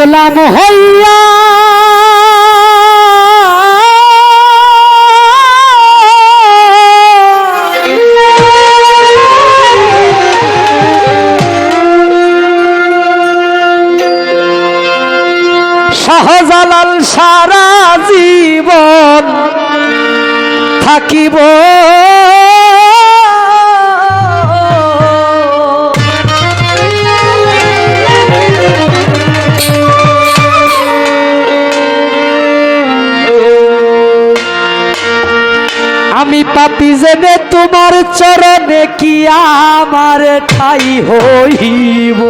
গোলাম হইয়া। শাহজালাল সারা জীবন থাকিব। পাপি জেনে তোমার চরণে কি আমার ঠাই হইব?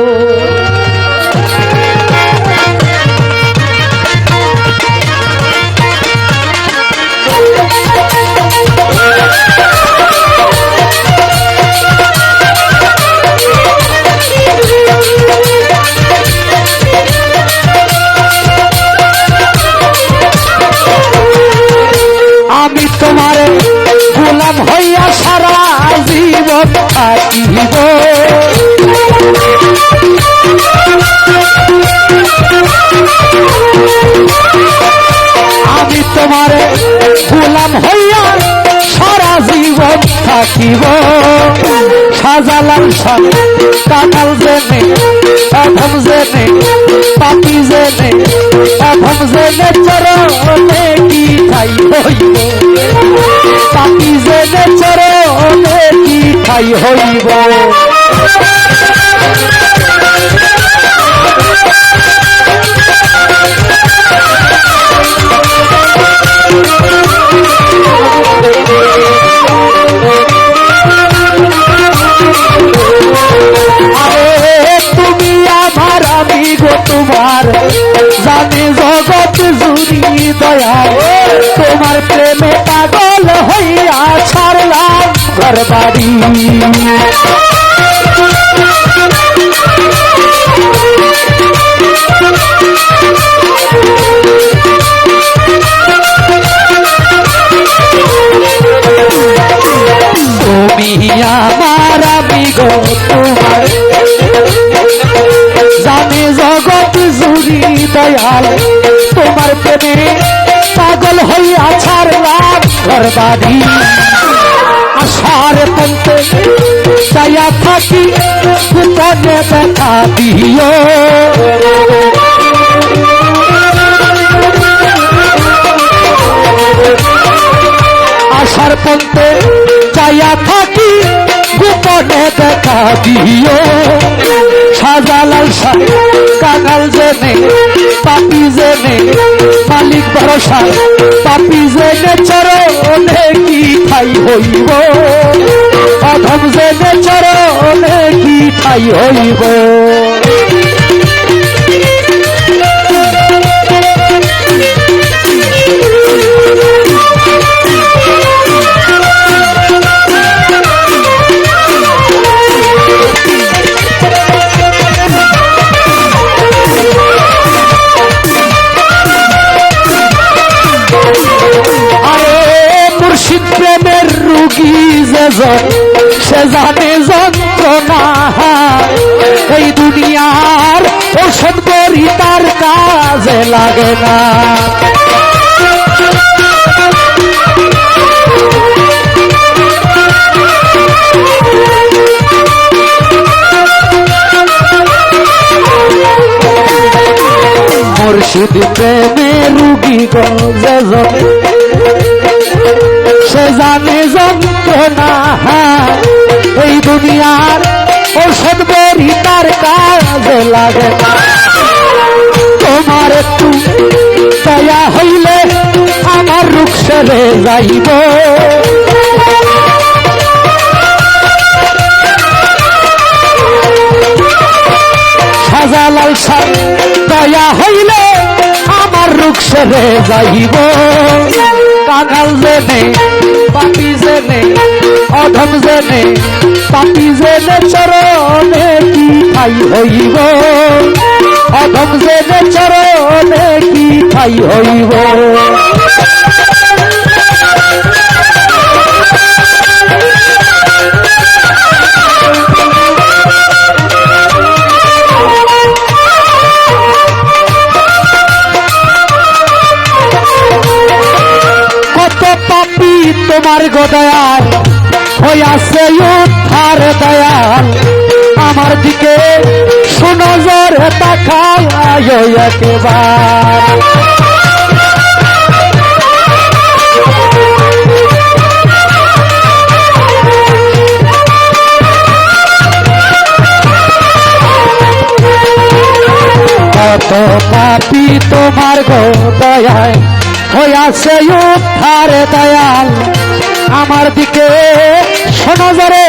তোমার গোলাম হইয়া সারা জীবন থাকিব। সাজালাম কাকাল জেনে অধম জেনে, পাপি জেনে অধম জেনে চরণে কি ঠাই হইব? পাপি জেনে চরণে কি ঠাই হইব? তোমার প্রেমে পাগল হইয়া ছাড়লাম ঘর বাড়ি তুমি আমার আমি গো তোমার। জানে জগৎ জুড়ি দয়াল, তোমার প্রেমে ছাড়লাম ঘর বাড়ি আশার পন্থে চাইয়া থাকি গোপনে দেখা দিও। আশার পন্থে চাইয়া থাকি গোপনে দেখা দিও। সাজালাল সাহ কাকাল জেনে, পাপি জেনে, মালিক ভরসা, পাপি জেনে চরণে কি ঠাই হইব? অধম জেনে চরণে কি ঠাই হইব? যে জন, সে জানে যন্ত্রণা। এই দুনিয়ার ওষুধ করি তার কাজে লাগে না। মুর্শিদ প্রেমে রুগী গজে জন, সে জানে যন্ত্রণা এই দুনিয়ার ওষুধ বড়ি তার কাজে লাগে। তোমার একটু দয়া হইলে আমার রুখ সেরে যাইব। সাজালাল সাহ দয়া হইলে আমার রুখ সেরে যাইব। কাঙাল জেনে পাপি জেনে, অধম জেনে, পাপি জেনে চরণে কি ঠাই হইব? অধম জেনে চরণে কি ঠাই হইব? তোমার গোদয়ায় হইয়াছে উদ্ধার দয়াল। আমার দিকে সুনজর তাকায় একেবার। কত পাপি তোমার গো দয়ায় হইয়াছে উদ্ধার দয়াল। আমার দিকে সনজরে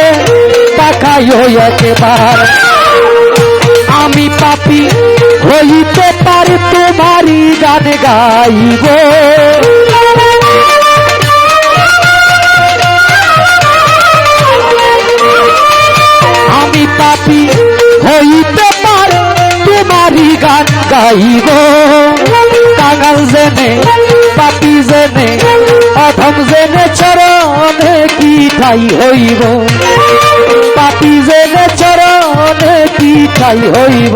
তাকাই একেবার। আমি পাপি হইতে পারি, তোমারই গান গাইব। আমি পাপি হইতে পারি, তোমারই গান গাইব। কাঙাল জেনে, পাপি জেনে অধম জেনে চরণে কি ঠাই হইব? পাপি জেনে চরণে কি ঠাই হইব?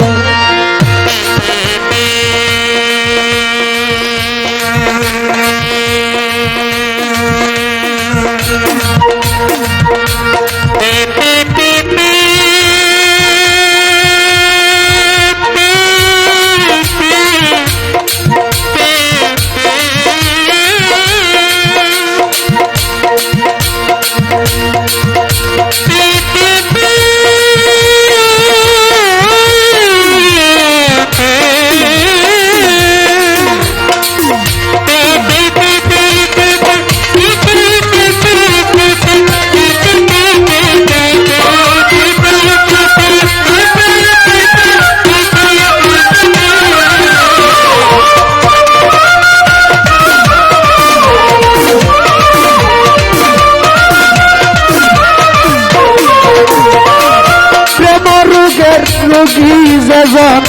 রোগী যেজন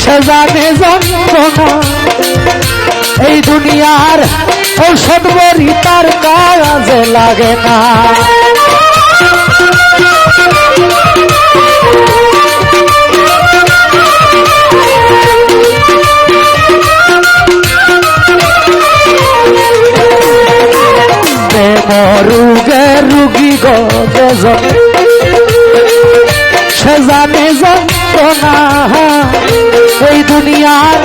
সে জানে এই দুনিয়ার ঔষধ বড়ি তার কাজে লাগে না। রুগী গো যেজন সে জানে দুনিয়ার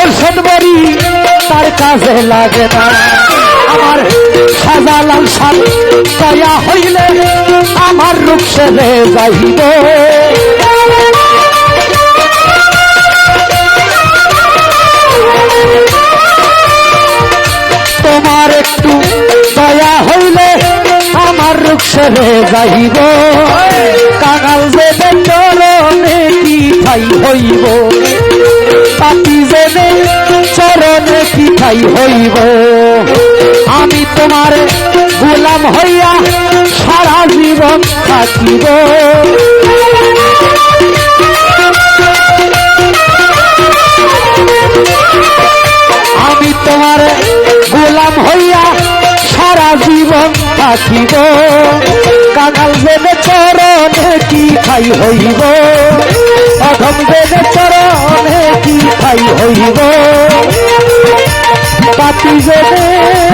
ঔষধ বড়ি তার কাজে লাগে না। আমার সাজালাল সাল দয়া হইলে আমার রূপ সেরে যাইব। তোমার একটু দয়া হইলে আমার রূপ সেরে যাইব। কাঙাল যে চরণে কি ঠাই হইব। পাতি যে চরণে কি হইব। আমি তোমার গোলাম হইয়া সারা জীবন থাকিব। আমি তোমার গোলাম হইয়া সারা জীবন থাকিব। কাঙাল জেনে চরণে কি খাই হইব। অধম দেবে চরণে কি খাই হইব? পাতি জেনে